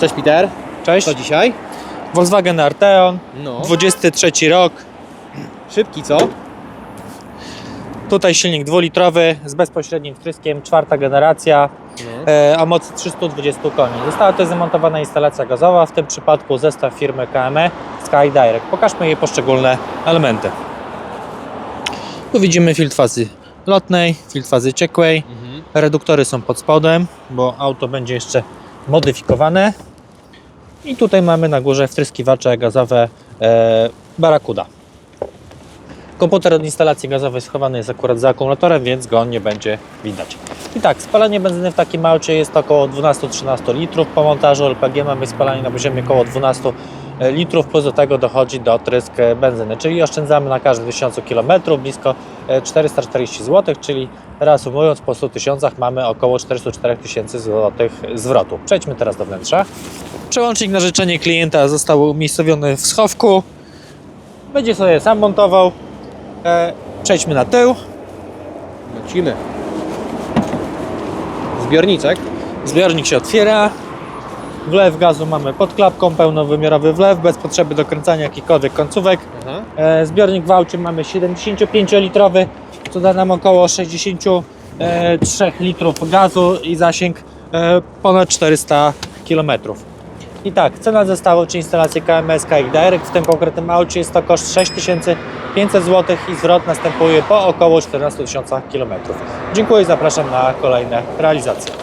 Cześć Peter. Cześć. Co dzisiaj? Volkswagen Arteon, No. 23 rok. Szybki, co? Tutaj silnik dwulitrowy z bezpośrednim wtryskiem, czwarta generacja, No. e, o mocy 320 koni. Została tutaj zamontowana instalacja gazowa, w tym przypadku zestaw firmy KME Sky Direct. Pokażmy jej poszczególne elementy. Tu widzimy filtr fazy lotnej, filtr fazy ciekłej. Mhm. Reduktory są pod spodem, bo auto będzie jeszcze modyfikowane. I tutaj mamy na górze wtryskiwacze gazowe e, Barracuda. Komputer od instalacji gazowej schowany jest akurat za akumulatorem, więc go nie będzie widać. I tak, spalanie benzyny w takim aucie jest około 12-13 litrów. Po montażu LPG mamy spalanie na poziomie około 12 litrów, plus do tego dochodzi do trysk benzyny, czyli oszczędzamy na każdy 1000 km blisko e, 440 zł, czyli reasumując po 100 tysiącach mamy około 404 tysięcy złotych zwrotu. Przejdźmy teraz do wnętrza. Przełącznik na życzenie klienta został umiejscowiony w schowku. Będzie sobie sam montował. E, Przejdźmy na tył. Lecimy. Zbiorniczek. Zbiornik się otwiera. Wlew gazu mamy pod klapką, pełnowymiarowy wlew, bez potrzeby dokręcania jakichkolwiek końcówek. Aha. E, Zbiornik w aucie mamy 75-litrowy, co da nam około 63 litrów gazu i zasięg e, ponad 400 km. I tak, cena zestawu czy instalacji KMS Sky Direct w tym konkretnym aucie jest to koszt 6500 zł i zwrot następuje po około 14 000 km. Dziękuję i zapraszam na kolejne realizacje.